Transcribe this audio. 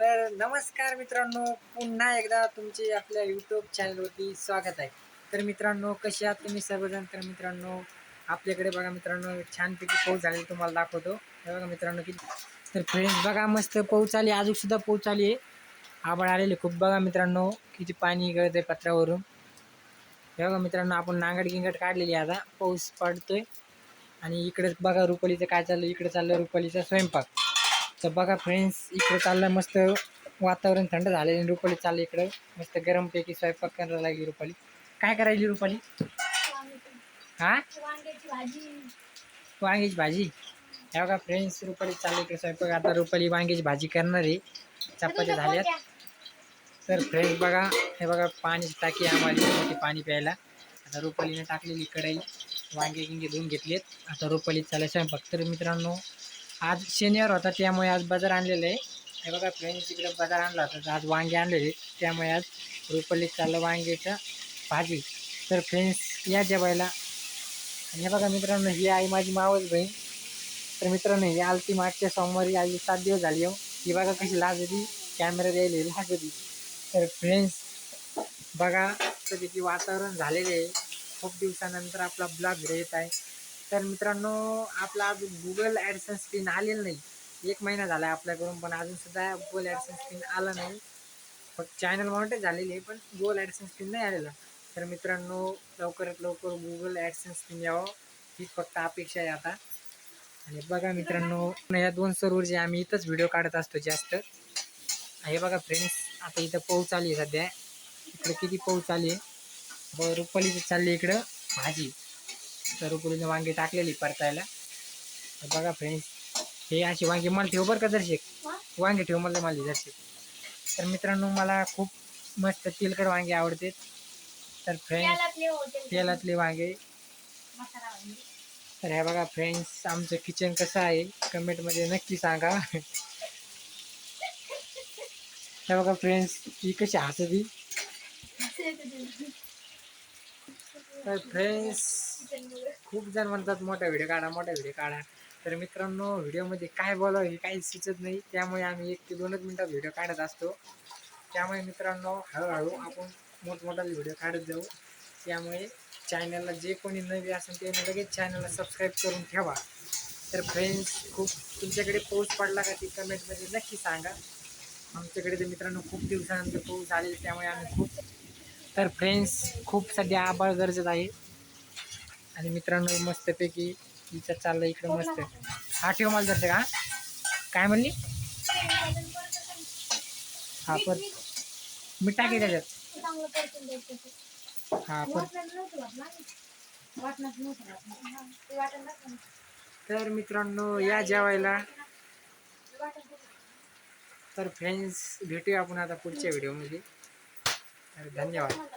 तर नमस्कार मित्रांनो पुन्हा एकदा तुमचे आपल्या यूट्यूब चॅनलवरती स्वागत आहे. तर मित्रांनो कसे आहात तुम्ही सर्वजण? तर मित्रांनो आपल्याकडे बघा मित्रांनो छानपैकी पाऊस झालेला तुम्हाला दाखवतो. हे बघा मित्रांनो किती तर फ्रेंड्स बघा मस्त पाऊस आली अजून सुद्धा पाऊस आली आहे. आभाळ आलेले खूप बघा मित्रांनो किती पाणी गळत आहे पत्रावरून. हे बघा मित्रांनो आपण नांगड गिंगड काढलेली आहे आता. पाऊस पडतोय. आणि इकडे बघा रुपालीचं काय चाललं इकडे चाललं रुपालीचा स्वयंपाक. तर बघा फ्रेंड्स इकडे चाललं मस्त वातावरण थंड झालेलं आणि रुपाली चाललं इकडं. मस्त गरमपैकी स्वयंपाक करायला लागली रुपाली. काय करायली रुपाली? हा? वांग्याची भाजी. हे बघा फ्रेंड्स रुपाली चालली इकडे स्वयंपाक. आता रुपाली वांग्याची भाजी करणार आहे. चपात्या झाल्यात. तर फ्रेंड्स बघा हे बघा पाण्याची टाकी आम्हाला मोठी पाणी प्यायला. आता रुपालीने टाकलेली कढई. वांगे गिंगे धुवून घेतलेत. आता रुपाली चालायचं स्वयंपाक. तर मित्रांनो आज शनिवार होता त्यामुळे आज बाजार आणलेलं आहे. हे बघा फ्रेंड्स इकडे बाजार आणला होता. तर आज वांगे आणलेले त्यामुळे आज रुपली चाललं वांग्याचं भाजी. तर फ्रेंड्स या जेवायला. आणि हे बघा मित्रांनो ही आई माझी मावस बहीण. तर मित्रांनो ही आलती मागच्या सोमवारी. आई सात दिवस झाली हो. ही बघा कशी लाज होती कॅमेरा द्यायला लाज होती तर फ्रेंड्स बघा की वातावरण झालेले आहे. खूप दिवसानंतर आपला ब्लॉग व्हिडिओ येत आहे. तर मित्रांनो आपला अजून गुगल ॲडसन्स स्क्रीन आलेलं नाही. एक महिना झाला आहे आपल्याकडून पण अजून सुद्धा गुगल ॲडसन्स स्क्रीन आलं नाही. फक्त चॅनल मॉनिटाईज झालेली आहे पण गुगल ॲडसन्स स्क्रीन नाही आलेला. तर मित्रांनो लवकरात लवकर गुगल ॲडसन्स स्क्रीन यावं. हीच फक्त अपेक्षा आहे आता. आणि बघा मित्रांनो या दोन सर्वरचे आम्ही इथंच व्हिडिओ काढत असतो जास्त. हे बघा फ्रेंड्स आता इथं पाऊस चालू आहे सध्या. इकडं किती पाऊस आली आहे? बघा रुपालीचं चालली आहे इकडं भाजी. तर वांगी टाकलेली परतायला. तर बघा फ्रेंड्स हे अशी वांगी मला ठेव बरं का दर्शक वांगे ठेव मला मला दर्शक तर मित्रांनो मला खूप मस्त तेलकट वांगे आवडते. तर फ्रेंड्स तेलातले वांगे. वांगे तर हे बघा फ्रेंड्स आमचं किचन कसं आहे? कमेंटमध्ये नक्की सांगा. हे बघा फ्रेंड्स ही कशी हसती. तर फ्रेंड्स खूप जण म्हणतात मोठा व्हिडिओ काढा मोठा व्हिडिओ काढा. तर मित्रांनो व्हिडिओमध्ये काय बोलावं हे काही सुचत नाही. त्यामुळे आम्ही एक ते दोनच मिनटात व्हिडिओ काढत असतो. त्यामुळे मित्रांनो हळूहळू आपण मोठमोठा व्हिडिओ काढत जाऊ. त्यामुळे चॅनलला जे कोणी नवी असेल ते लगेच चॅनलला सबस्क्राईब करून ठेवा. तर फ्रेंड्स खूप तुमच्याकडे पाऊस पडला का ती कमेंटमध्ये नक्की सांगा. आमच्याकडे तर मित्रांनो खूप दिवसानंतर पाऊस आलेला त्यामुळे आम्ही खूप तर फ्रेंड्स खूप सध्या आबाळ गरजत आहे. आणि मित्रांनो मस्तपैकी तिचं चाललं इकडं मस्त. हा ठेव मला जाते का काय म्हणली? हा पर मीठ टाके त्याच्यात. हा पर तर मित्रांनो या जेवायला. तर फ्रेंड्स भेटूया आपण आता पुढच्या व्हिडिओमध्ये तर धन्यवाद